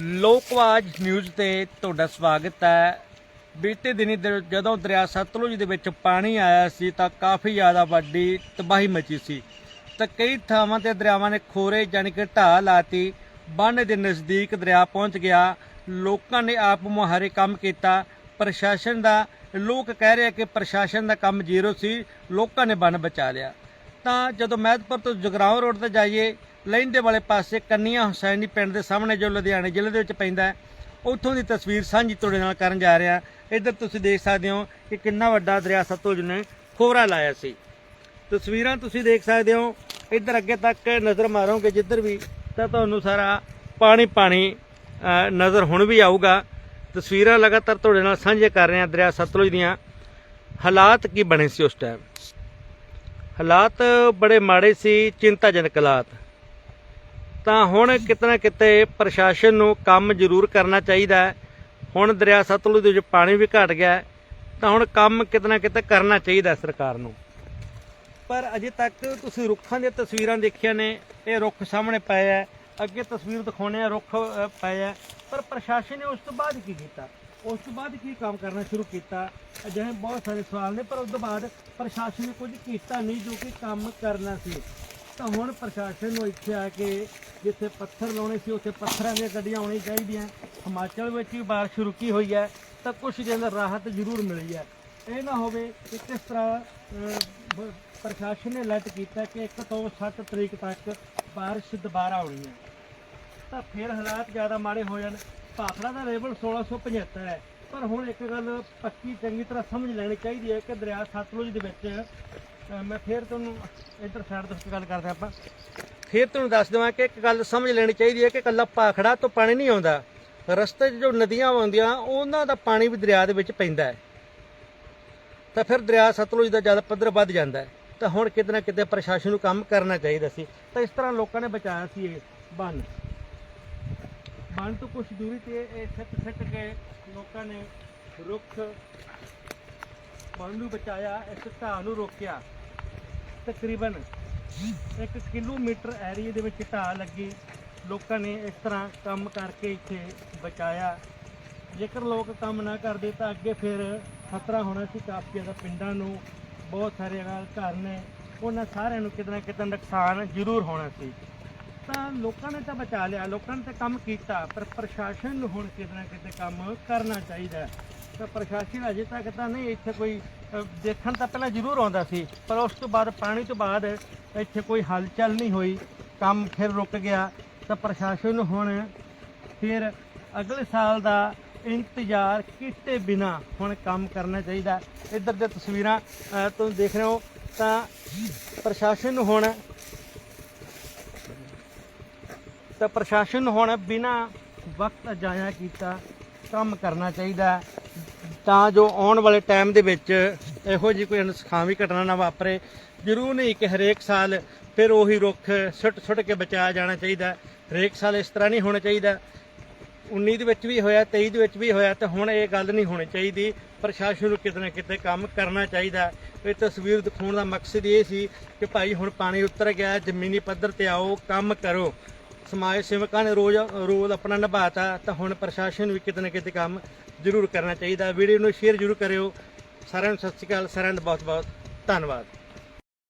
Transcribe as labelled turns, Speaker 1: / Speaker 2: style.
Speaker 1: ਲੋਕਵਾਜ news ਤੇ ਤੁਹਾਡਾ ਸਵਾਗਤ ਹੈ। ਬੀਤੇ ਦਿਨੀ ਜਦੋਂ ਦਰਿਆ ਸਤਲੁਜ ਦੇ ਵਿੱਚ ਪਾਣੀ ਆਇਆ ਸੀ ਤਾਂ ਕਾਫੀ ਜ਼ਿਆਦਾ ਵੱਡੀ ਤਬਾਹੀ ਮਚੀ ਸੀ। ਤਾਂ ਕਈ ਥਾਵਾਂ ਤੇ ਦਰਿਆਵਾਂ ਨੇ ਖੋਰੇ ਜਾਣੀ ਕਿ ਢਾਹ ਲਾਤੀ। ਬੰਨ ਦੇ ਨਜ਼ਦੀਕ ਦਰਿਆ ਪਹੁੰਚ ਗਿਆ। ਲੋਕਾਂ ਨੇ ਆਪ ਮੁਹਾਰੇ ਕੰਮ ਕੀਤਾ। ਪ੍ਰਸ਼ਾਸਨ ਦਾ ਲੋਕ ਕਹਿ ਰਹੇ ਕਿ ਪ੍ਰਸ਼ਾਸਨ ਦਾ ਕੰਮ ਜ਼ੀਰੋ ਸੀ। ਲੋਕਾਂ ਨੇ ਬੰਨ ਬਚਾ ਲਿਆ। ਤਾਂ ਜਦੋਂ ਮਹਿਦਪੁਰ ਤੋਂ ਜਗਰਾਉਂ ਰੋਡ ਤੇ ਜਾਈਏ ਲਹਿੰਦੇ ਵਾਲੇ ਪਾਸੇ ਕੰਨੀਆਂ ਹੁਸੈਨੀ ਪਿੰਡ ਦੇ ਸਾਹਮਣੇ ਜੋ ਲੁਧਿਆਣੇ ਜ਼ਿਲ੍ਹੇ ਦੇ ਵਿੱਚ ਪੈਂਦਾ ਉੱਥੋਂ ਦੀ ਤਸਵੀਰ ਸਾਂਝੀ ਤੁਹਾਡੇ ਨਾਲ ਕਰਨ ਜਾ ਰਿਹਾ ਇੱਧਰ ਤੁਸੀਂ ਦੇਖ ਸਕਦੇ ਹੋ ਕਿ ਕਿੰਨਾ ਵੱਡਾ ਦਰਿਆ ਸਤਲੁਜ ਨੇ ਖੋਰਾ ਲਾਇਆ ਸੀ। ਤਸਵੀਰਾਂ ਤੁਸੀਂ ਦੇਖ ਸਕਦੇ ਹੋ, ਇੱਧਰ ਅੱਗੇ ਤੱਕ ਨਜ਼ਰ ਮਾਰੋਗੇ ਜਿੱਧਰ ਵੀ, ਤਾਂ ਤੁਹਾਨੂੰ ਸਾਰਾ ਪਾਣੀ ਪਾਣੀ ਨਜ਼ਰ ਹੁਣ ਵੀ ਆਊਗਾ। ਤਸਵੀਰਾਂ ਲਗਾਤਾਰ ਤੁਹਾਡੇ ਨਾਲ ਸਾਂਝੇ ਕਰ ਰਹੇ ਹਾਂ ਦਰਿਆ ਸਤਲੁਜ ਦੀਆਂ। ਹਾਲਾਤ ਕੀ ਬਣੇ ਸੀ ਉਸ ਟਾਈਮ ਹਾਲਾਤ ਬੜੇ ਮਾੜੇ ਸੀ, ਚਿੰਤਾਜਨਕ ਹਾਲਾਤ। ਤਾਂ ਹੁਣ ਕਿਤਨਾ ਕਿਤੇ ਪ੍ਰਸ਼ਾਸਨ ਨੂੰ ਕੰਮ ਜ਼ਰੂਰ ਕਰਨਾ ਚਾਹੀਦਾ ਹੈ। ਹੁਣ ਦਰਿਆ ਸਤਲੁਜ ਦੇ ਵਿੱਚ ਪਾਣੀ ਵੀ ਘਟ ਗਿਆ ਤਾਂ ਹੁਣ ਕੰਮ ਕਿਤਨਾ ਕਿਤੇ ਕਰਨਾ ਚਾਹੀਦਾ ਸਰਕਾਰ ਨੂੰ। ਪਰ ਅਜੇ ਤੱਕ ਤੁਸੀਂ ਰੁੱਖਾਂ ਦੀਆਂ ਤਸਵੀਰਾਂ ਦੇਖੀਆਂ ਨੇ, ਇਹ ਰੁੱਖ ਸਾਹਮਣੇ ਪਏ ਆ ਅੱਗੇ ਤਸਵੀਰ ਦਿਖਾਉਣੇ ਆ ਰੁੱਖ ਪਏ ਆ ਪਰ ਪ੍ਰਸ਼ਾਸਨ ਨੇ ਉਸ ਤੋਂ ਬਾਅਦ ਕੀ ਕੀਤਾ? ਉਸ ਤੋਂ ਬਾਅਦ ਕੀ ਕੰਮ ਕਰਨਾ ਸ਼ੁਰੂ ਕੀਤਾ? ਅਜਿਹੇ ਬਹੁਤ ਸਾਰੇ ਸਵਾਲ ਨੇ, ਪਰ ਉਸ ਤੋਂ ਬਾਅਦ ਪ੍ਰਸ਼ਾਸਨ ਨੇ ਕੁਝ ਕੀਤਾ ਨਹੀਂ ਜੋ ਕਿ ਕੰਮ ਕਰਨਾ ਸੀ। ਤਾਂ ਹੁਣ ਪ੍ਰਸ਼ਾਸਨ ਨੂੰ ਇੱਥੇ ਆ ਕੇ ਜਿੱਥੇ ਪੱਥਰ ਲਾਉਣੇ ਸੀ, ਉੱਥੇ ਪੱਥਰਾਂ ਦੀਆਂ ਗੱਡੀਆਂ ਆਉਣੀ ਚਾਹੀਦੀਆਂ। ਹਿਮਾਚਲ ਵਿੱਚ ਵੀ ਬਾਰਿਸ਼ ਰੁਕੀ ਹੋਈ ਹੈ, ਤਾਂ ਕੁਝ ਦੇ ਰਾਹਤ ਜ਼ਰੂਰ ਮਿਲੀ ਹੈ। ਇਹ ਨਾ ਹੋਵੇ ਕਿ ਕਿਸ ਤਰ੍ਹਾਂ ਪ੍ਰਸ਼ਾਸਨ ਨੇ ਅਲਰਟ ਕੀਤਾ ਕਿ 1 ਤੋਂ 7 ਤਰੀਕ ਤੱਕ ਬਾਰਿਸ਼ ਦੁਬਾਰਾ ਆਉਣੀ ਹੈ। ਤਾਂ ਫਿਰ ਹਾਲਾਤ ਜ਼ਿਆਦਾ ਮਾੜੇ ਹੋ ਜਾਣ। ਭਾਖੜਾ ਦਾ ਲੈਵਲ 1675 ਹੈ। ਪਰ ਹੁਣ ਇੱਕ ਗੱਲ ਪੱਕੀ ਚੰਗੀ ਤਰ੍ਹਾਂ ਸਮਝ ਲੈਣੀ ਚਾਹੀਦੀ ਹੈ ਕਿ ਦਰਿਆ ਸਤਲੁਜ ਦੇ ਵਿੱਚ ਮੈਂ ਫਿਰ ਤੁਹਾਨੂੰ ਇੱਧਰ ਸਾਈਡ ਤੋਂ ਗੱਲ ਕਰਦੇ ਆਪਾਂ। ਫਿਰ ਤੁਹਾਨੂੰ ਦੱਸ ਦੇਵਾਂ ਕਿ ਇੱਕ ਗੱਲ ਸਮਝ ਲੈਣੀ ਚਾਹੀਦੀ ਹੈ ਕਿ ਕੱਲਾ ਭਾਖੜਾ ਤੋਂ ਪਾਣੀ ਨਹੀਂ ਆਉਂਦਾ। ਰਸਤੇ 'ਚ ਜੋ ਨਦੀਆਂ ਆਉਂਦੀਆਂ ਉਹਨਾਂ ਦਾ ਪਾਣੀ ਵੀ ਦਰਿਆ ਦੇ ਵਿੱਚ ਪੈਂਦਾ ਹੈ। ਤਾਂ ਫਿਰ ਦਰਿਆ ਸਤਲੁਜ ਦਾ ਜਲ ਪੱਧਰ ਵੱਧ ਜਾਂਦਾ ਹੈ। ਤਾਂ ਹੁਣ ਕਿਤੇ ਨਾ ਕਿਤੇ ਪ੍ਰਸ਼ਾਸਨ ਨੂੰ ਕੰਮ ਕਰਨਾ ਚਾਹੀਦਾ ਸੀ। ਤਾਂ ਇਸ ਤਰ੍ਹਾਂ ਲੋਕਾਂ ਨੇ ਬਚਾਇਆ ਸੀ ਇਹ ਬੰਨ। ਬੰਨ ਤੋਂ ਕੁਝ ਦੂਰੀ ਤੇ ਇਹ ਸਿੱਟ ਸਿੱਟ ਕੇ ਲੋਕਾਂ ਨੇ ਰੁੱਖ ਬੰਨ ਨੂੰ ਬਚਾਇਆ, ਇਸ ਢਾਹ ਨੂੰ ਰੋਕਿਆ। ਤਕਰੀਬਨ 1 ਕਿਲੋਮੀਟਰ ਏਰੀਏ ਦੇ ਵਿੱਚ ਢਾਹ ਲੱਗੀ। ਲੋਕਾਂ ਨੇ ਇਸ ਤਰ੍ਹਾਂ ਕੰਮ ਕਰਕੇ ਇੱਥੇ ਬਚਾਇਆ। ਜੇਕਰ ਲੋਕ ਕੰਮ ਨਾ ਕਰਦੇ ਤਾਂ ਅੱਗੇ ਫਿਰ ਖਤਰਾ ਹੋਣਾ ਸੀ। ਕਾਫੀ ਜ਼ਿਆਦਾ ਪਿੰਡਾਂ ਨੂੰ ਬਹੁਤ ਸਾਰੇ ਨਾਲ ਘਰ ਨੇ। ਉਹਨਾਂ ਸਾਰਿਆਂ ਨੂੰ ਕਿਤੇ ਨਾ ਕਿਤੇ ਨੁਕਸਾਨ ਜ਼ਰੂਰ ਹੋਣਾ ਸੀ। ਤਾਂ ਲੋਕਾਂ ਨੇ ਤਾਂ ਬਚਾ ਲਿਆ ਲੋਕਾਂ ਨੇ ਤਾਂ ਕੰਮ ਕੀਤਾ ਪਰ ਪ੍ਰਸ਼ਾਸਨ ਨੂੰ ਹੁਣ ਕਿਤੇ ਨਾ ਕਿਤੇ ਕੰਮ ਕਰਨਾ ਚਾਹੀਦਾ ਹੈ। ਤਾਂ ਪ੍ਰਸ਼ਾਸਨ ਅਜੇ ਤੱਕ ਤਾਂ ਨਹੀਂ ਇੱਥੇ ਕੋਈ ਅ, ਦੇਖਣ ਤਾਂ ਪਹਿਲਾਂ ਜ਼ਰੂਰ ਆਉਂਦਾ ਸੀ ਪਰ ਉਸ ਤੋਂ ਬਾਅਦ ਪਾਣੀ ਤੋਂ ਬਾਅਦ ਇੱਥੇ ਕੋਈ ਹਲਚਲ ਨਹੀਂ ਹੋਈ ਕੰਮ ਫਿਰ ਰੁਕ ਗਿਆ ਤਾਂ ਪ੍ਰਸ਼ਾਸਨ ਨੂੰ ਹੁਣ ਫਿਰ ਅਗਲੇ ਸਾਲ ਦਾ ਇੰਤਜ਼ਾਰ ਕੀਤੇ ਬਿਨਾ ਹੁਣ ਕੰਮ ਕਰਨਾ ਚਾਹੀਦਾ ਇੱਧਰ ਦੀਆਂ ਤਸਵੀਰਾਂ ਅ, ਤੁਸੀਂ ਦੇਖ ਰਹੇ ਹੋ ਤਾਂ ਪ੍ਰਸ਼ਾਸਨ ਨੂੰ ਹੁਣ ਤਾਂ ਪ੍ਰਸ਼ਾਸਨ ਨੂੰ ਹੁਣ ਬਿਨਾ ਵਕਤ ਜਾਇਆ ਕੀਤਾ ਕੰਮ ਕਰਨਾ ਚਾਹੀਦਾ ਤਾਂ ਜੋ ਆਉਣ ਵਾਲੇ ਟਾਈਮ ਦੇ ਵਿੱਚ ਇਹੋ ਜਿਹੀ ਕੋਈ ਅਨਸਖਾਵੀ ਘਟਨਾ ਨਾ ਵਾਪਰੇ। ਜ਼ਰੂਰ ਨਹੀਂ ਕਿ ਹਰੇਕ ਸਾਲ ਫਿਰ ਉਹੀ ਰੁੱਖ ਸੁੱਟ ਸੁੱਟ ਕੇ ਬਚਾਇਆ ਜਾਣਾ ਚਾਹੀਦਾ ਹਰੇਕ ਸਾਲ ਇਸ ਤਰ੍ਹਾਂ ਨਹੀਂ ਹੋਣਾ ਚਾਹੀਦਾ। 19 ਦੇ ਵਿੱਚ ਵੀ ਹੋਇਆ 23 ਦੇ ਵਿੱਚ ਵੀ ਹੋਇਆ, ਤੇ ਹੁਣ ਇਹ ਗੱਲ ਨਹੀਂ ਹੋਣੀ ਚਾਹੀਦੀ। ਪ੍ਰਸ਼ਾਸਨ ਨੂੰ ਕਿਤੇ ਨਾ ਕਿਤੇ ਕੰਮ ਕਰਨਾ ਚਾਹੀਦਾ ਇਹ ਤਸਵੀਰ ਦਿਖਾਉਣ ਦਾ ਮਕਸਦ ਇਹ ਸੀ ਕਿ ਭਾਈ ਹੁਣ ਪਾਣੀ ਉਤਰ ਗਿਆ, ਜ਼ਮੀਨੀ ਪੱਧਰ ਤੇ ਆਓ, ਕੰਮ ਕਰੋ। ਸਮਾਜ ਸੇਵਕਾਂ ਨੇ ਰੋਜ਼ ਰੋਲ ਆਪਣਾ ਨਿਭਾਤਾ, ਤਾਂ ਹੁਣ ਪ੍ਰਸ਼ਾਸਨ ਨੂੰ ਵੀ ਕਿਤੇ ਨਾ ਕਿਤੇ ਕੰਮ ਜ਼ਰੂਰ ਕਰਨਾ ਚਾਹੀਦਾ। ਵੀਡੀਓ ਨੂੰ ਸ਼ੇਅਰ ਜ਼ਰੂਰ ਕਰਿਓ। ਸਾਰਿਆਂ ਨੂੰ ਸਤਿ ਸ਼੍ਰੀ ਅਕਾਲ, ਸਾਰਿਆਂ ਦਾ ਬਹੁਤ ਬਹੁਤ ਧੰਨਵਾਦ।